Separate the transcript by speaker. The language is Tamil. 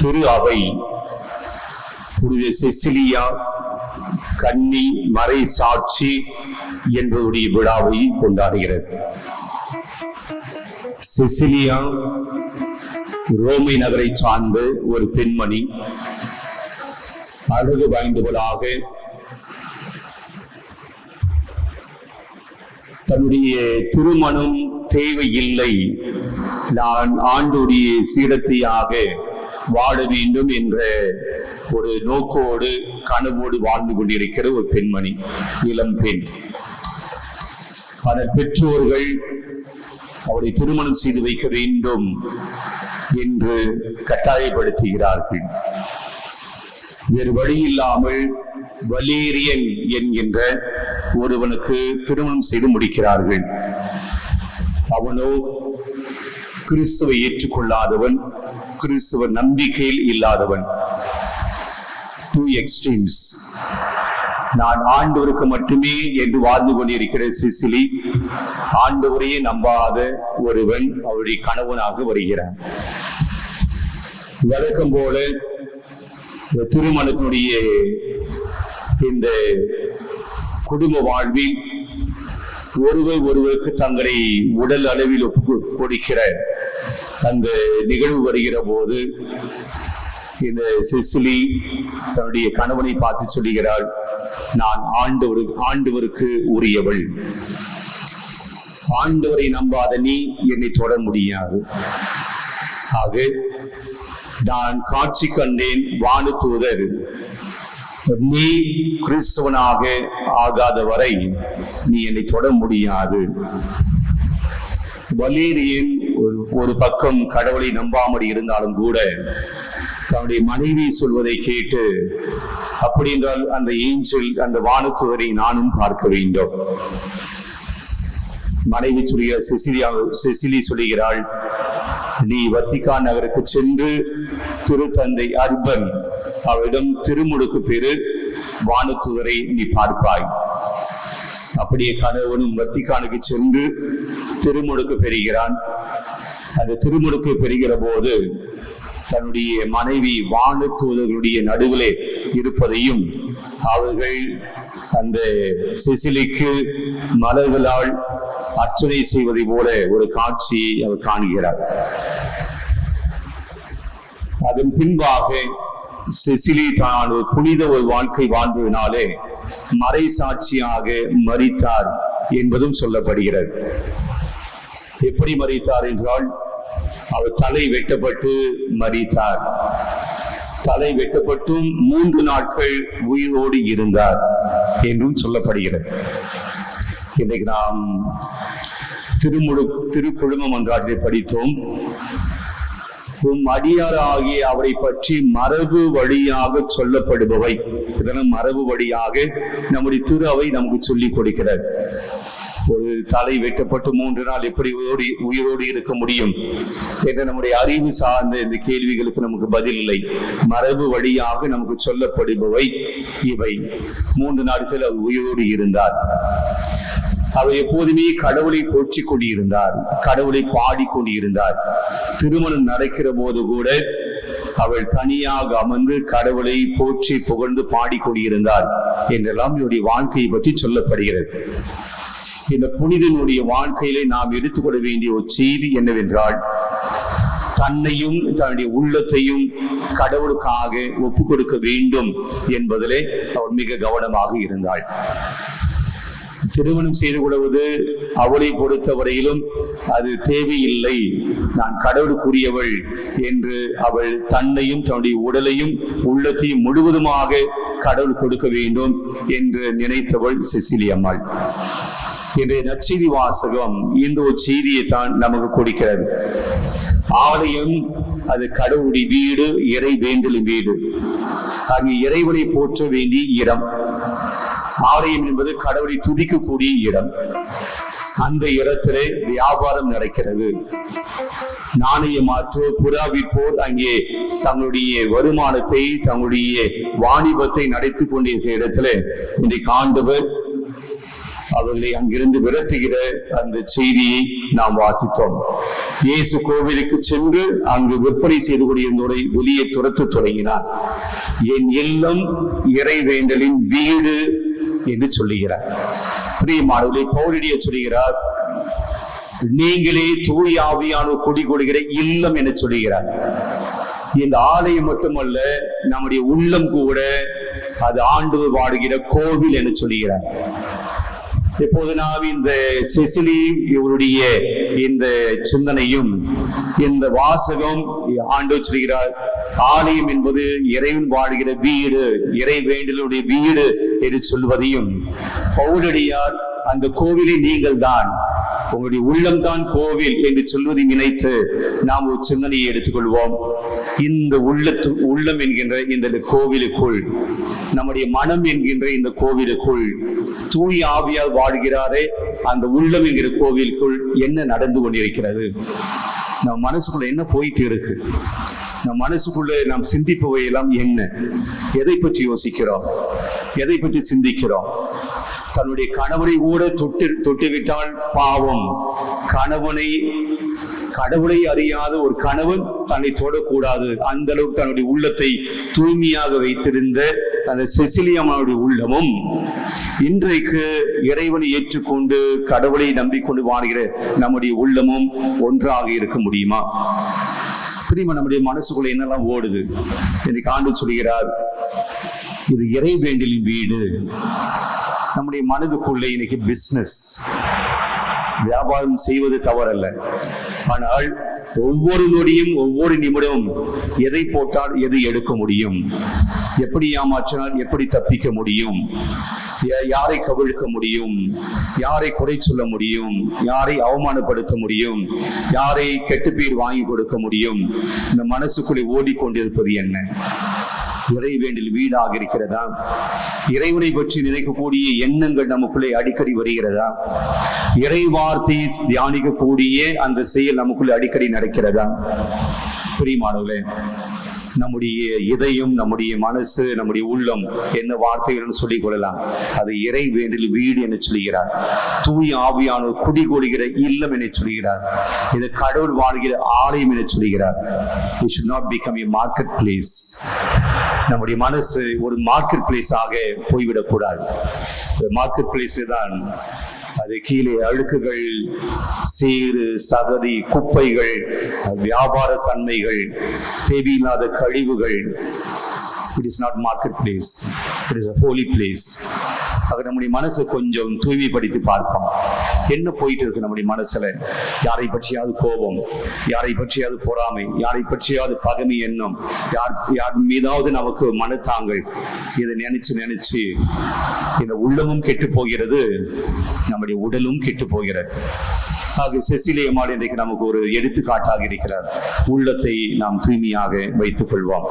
Speaker 1: திரு அவை புனித செசிலியா கன்னி மறை சாட்சி என்பவருடைய விழாவை கொண்டாடுகிறது. செசிலியா ரோமை நகரை சார்ந்த ஒரு பெண்மணி அழகு வாய்ந்தவளாக தன்னுடைய திருமணம் தேவையில்லை. நான் ஆண்டுடைய சீடத்தையாக வாழ வேண்டும் என்ற ஒரு நோக்கோடு கனவோடு வாழ்ந்து கொண்டிருக்கிற ஒரு பெண்மணி இளம் பெண். பல பெற்றோர்கள் அவரை திருமணம் செய்து வைக்க வேண்டும் என்று கட்டாயப்படுத்துகிறார்கள். வேறு வழி இல்லாமல் வலேரியன் என்கின்ற ஒருவனுக்கு திருமணம் செய்து முடிக்கிறார்கள். அவனோ கிறிஸ்துவை ஏற்றுக்கொள்ளாதவன் கிறிஸ்துவ நம்பிக்கையில் இல்லாதவன். டூ எக்ஸ்ட்ரீம்ஸ் நான் ஆண்டவருக்கு மட்டுமே என்று வாழ்ந்து கொண்டிருக்கிற சிசிலி ஆண்டவரையே நம்பாத ஒருவன் அவருடைய கணவனாக வருகிறான். வழக்கம் போல இந்த திருமணத்தினுடைய இந்த குடும்ப வாழ்வில் ஒருவர் ஒருவருக்கு தங்களை உடல் அளவில் ஒப்பு கொடுக்கிற அந்த நிகழ்வு வருகிற போது இந்த செசிலி தன்னுடைய கணவனை பார்த்து சொல்லுகிறாள் நான் ஆண்டவரு ஆண்டவருக்கு உரியவள். ஆண்டவரை நம்பாத நீ என்னை தொட முடியாது. ஆக நான் காட்சி கண்டேன் வானு தூதர். நீ கிறிஸ்தவனாக ஆகாத வரை நீ என்னை தொட முடியாது. வலேரியன் ஒரு பக்கம் கடவுளை நம்பாமல் இருந்தாலும் கூட தன்னுடைய மனைவி சொல்வதை கேட்டு அப்படி என்றால் அந்த ஏஞ்சல் அந்த வானத்துவரை நானும் பார்க்க வேண்டும். மனைவி சொல்கிற செசிலியா செசிலி சொல்லுகிறாள் நீ வத்திகான் நகருக்கு சென்று திருத்தந்தை அர்பன் அவரிடம் திருமுடுக்கு பெரு வானத்துவரை நீ பார்ப்பாய். அப்படியே கணவனும் வத்திகானுக்கு சென்று திருமுடுக்கு பெறுகிறான். அந்த திருமுடுக்கு பெறுகிற போது தன்னுடைய மனைவி வானத்தூதர்களுடைய நடுவிலே இருப்பதையும் அவர்கள் அந்த சிசிலிக்கு மலர்களால் அர்ச்சனை செய்வதை போல ஒரு காட்சியை அவர் காண்கிறார். அதன் பின்பாக சிசிலி தான் ஒரு புனித ஒரு வாழ்க்கை வாழ்ந்ததினாலே மறை சாட்சியாக மறித்தார் என்பதும் சொல்லப்படுகிறது. எப்படி மறித்தார் என்றால் அவர் தலை வெட்டப்பட்டு மறித்தார் தலை வெட்டப்பட்டும் மூன்று நாட்கள் உயிரோடு இருந்தார் என்றும் சொல்லப்படுகிறது. இன்றைக்கு நாம் திருமுழு திருக்குழும மன்றாட்டிலே படித்தோம். உம் அடியாராகிய அவரை பற்றி மரபு வழியாக சொல்லப்படுபவை. இதெல்லாம் மரபு வழியாக நம்முடைய திரு அவை நமக்கு சொல்லிக் கொடுக்கிறார் ஒரு தலை வெட்டப்பட்டு மூன்று நாள் எப்படி உயிரோடு உயிரோடு இருக்க முடியும் என்ற நம்முடைய அறிவு சார்ந்த இந்த கேள்விகளுக்கு நமக்கு பதில் இல்லை. மரபு வழியாக நமக்கு சொல்லப்படுபவை இவை. மூன்று நாட்கள் அவர் உயிரோடு இருந்தார். அவர் எப்போதுமே கடவுளை போற்றி கொண்டிருந்தார் கடவுளை பாடிக்கொண்டிருந்தார். திருமணம் நடக்கிற போது கூட அவள் தனியாக அமர்ந்து கடவுளை போற்றி புகழ்ந்து பாடிக்கொண்டிருந்தார் என்றெல்லாம் இவருடைய வாழ்க்கையை பற்றி சொல்லப்படுகிறது. இந்த புனிதனுடைய வாழ்க்கையிலே நாம் எடுத்துக்கொள்ள வேண்டிய ஒரு செய்தி என்னவென்றால் தன்னையும் தன்னுடைய உள்ளத்தையும் கடவுளுக்காக ஒப்பு கொடுக்க வேண்டும் என்பதிலே அவள் மிக கவனமாக இருந்தாள். திருமணம் செய்து கொள்வது அவளை பொறுத்தவரையிலும் அது தேவையில்லை. நான் கடவுளுக்குரியவள் என்று அவள் தன்னையும் தன்னுடைய உடலையும் உள்ளத்தையும் முழுவதுமாக கடவுள் கொடுக்க வேண்டும் என்று நினைத்தவள் செசிலி அம்மாள் இன்றைய நற்செய்தி வாசகம் இந்த ஒரு செய்தியை தான் நமக்கு கொடுக்கிறது. ஆலயம் அது கடவுளுடைய வீடு இறை வேண்டலின் வீடு. அங்கு இறைவனை போற்ற வேண்டிய இடம். ஆலயம் என்பது கடவுளை துதிக்கக்கூடிய இடம். அந்த இடத்திலே வியாபாரம் நடக்கிறது. நாணய மாற்றோ புறாவிற்போர் அங்கே தங்களுடைய வருமானத்தை தங்களுடைய வாணிபத்தை நடத்தி கொண்டிருக்கிற இடத்துல இன்றைக்கு ஆண்டவர் அவர்களை அங்கிருந்து விரட்டுகிற அந்த செய்தியை நாம் வாசித்தோம். இயேசு கோவிலுக்கு சென்று அங்கு விற்பனை செய்து கொண்டிருந்தோரை வெளியே துரத்து தொடங்கினார். என் இல்லம் இறைவேண்டலின் வீடு என்று சொல்லுகிறார். பிரியமானவர்களை பௌரடிய சொல்லுகிறார் நீங்களே தூய் ஆவியான கொடி கொடுகிற இல்லம் என சொல்லுகிறார். இந்த ஆலயம் மட்டுமல்ல நம்முடைய உள்ளம் கூட அது ஆண்டு வாடுகிற கோவில் என சொல்லுகிறார். இப்போது நாம் இந்த செசிலி இவருடைய இந்த சிந்தனையும் இந்த வாசகம் ஆண்டு சொல்கிறார் ஆலயம் என்பது இறைவன் வாழ்கிற வீடு இறை வேண்டலுடைய வீடு என்று சொல்வதையும் பௌரடியார் அந்த கோவிலை நீங்கள் தான் உங்களுடைய உள்ளம்தான் கோவில் என்று சொல்வதை நினைத்து நாம் ஒரு சிந்தனையை எடுத்துக்கொள்வோம். இந்த உள்ளத்து உள்ளம் என்கின்ற இந்த கோவிலுக்குள் நம்முடைய மனம் என்கின்ற இந்த கோவிலுக்குள் தூய் ஆவியால் வாடுகிறாரே அந்த உள்ளம் என்கிற கோவிலுக்குள் என்ன நடந்து கொண்டிருக்கிறது? நம்ம மனசுக்குள்ள என்ன போயிட்டு இருக்கு? நம் மனசுக்குள்ள நாம் சிந்திப்பவை எல்லாம் என்ன? எதை பற்றி யோசிக்கிறோம்? எதை பற்றி சிந்திக்கிறோம்? தன்னுடைய கணவனை கூட தொட்டு தொட்டுவிட்டால் பாவம். கணவனை கடவுளை அறியாத ஒரு கணவன் தன்னை தொடக்கூடாது. அந்த அளவுக்கு தன்னுடைய உள்ளத்தை தூய்மையாக வைத்திருந்த அந்த செசிலியம்மாவுடைய உள்ளமும் இன்றைக்கு இறைவனை ஏற்றுக்கொண்டு கடவுளை நம்பிக்கொண்டு வாழ்கிற நம்முடைய உள்ளமும் ஒன்றாக இருக்க முடியுமா? பிரியமா நம்முடைய மனசுக்குள்ள என்னெல்லாம் ஓடுது? இன்னைக்கு ஆண்டு சொல்கிறார் இது இறை வேண்டலின் வீடு. நம்முடைய மனதுக்குள்ளே இன்னைக்கு பிசினஸ் வியாபாரம் செய்வது தவறல்ல. ஆனால் ஒவ்வொரு நொடியும் ஒவ்வொரு நிமிடமும் எதை போட்டால் எதை எடுக்க முடியும்? எப்படி ஏமாற்றினால் எப்படி தப்பிக்க முடியும்? யாரை கவிழ்க்க முடியும்? யாரை குறை சொல்ல முடியும்? யாரை அவமானப்படுத்த முடியும்? யாரை கெட்டு பேர் வாங்கி கொடுக்க முடியும்? இந்த மனசுக்குள்ளே ஓடிக்கொண்டிருப்பது என்ன? இறைவேண்டில் வீடாக இருக்கிறதா? இறைவனை பற்றி நினைக்கக்கூடிய எண்ணங்கள் நமக்குள்ளே அடிக்கடி வருகிறதா? இறை வார்த்தையை தியானிக்கக்கூடிய அந்த செயல் நமக்குள்ளே அடிக்கடி நடக்கிறதா? பிரியமானவர்களே நம்முடைய இதயம் நம்முடைய மனசு நம்முடைய உள்ளம் என்ன வார்த்தைகள் சொல்லிக் கொள்ளலாம். அது இறை வேண்டில் வீடு என சொல்கிறார் தூய் ஆவியானோர் குடிகொள்கிற இல்லம் என சொல்கிறார் இது கடவுள் வாழ்கிற ஆலயம் என சொல்கிறார் we should not become a market place நம்முடைய மனசு ஒரு மார்க்கெட் பிளேஸ் ஆக போய்விடக்கூடாது மார்க்கெட் பிளேஸ்ல தான் அது கீழே அழுக்குகள் சீறு சகதி குப்பைகள் வியாபார தன்மைகள் தேவையில்லாத கழிவுகள். It is not market place it is a holy place அது நம்முடைய மனசை கொஞ்சம் தூய்மைப்படுத்தி பார்ப்போம் என்ன போயிட்டு இருக்கு நம்முடைய மனசுல? யாரை பற்றியாவது கோபம் யாரை பற்றியாவது பொறாமை யாரை பற்றியாவது பகமை எண்ணம் யார் யார் மீதாவது நமக்கு மனத்தாங்கள் இதை நினைச்சு நினைச்சு இந்த உள்ளமும் கெட்டு போகிறது நம்முடைய உடலும் கெட்டு போகிறது. ஆக செசிலிய இன்றைக்கு நமக்கு ஒரு எடுத்துக்காட்டாக இருக்கிறார். உள்ளத்தை நாம் தூய்மையாக வைத்துக் கொள்வோம்.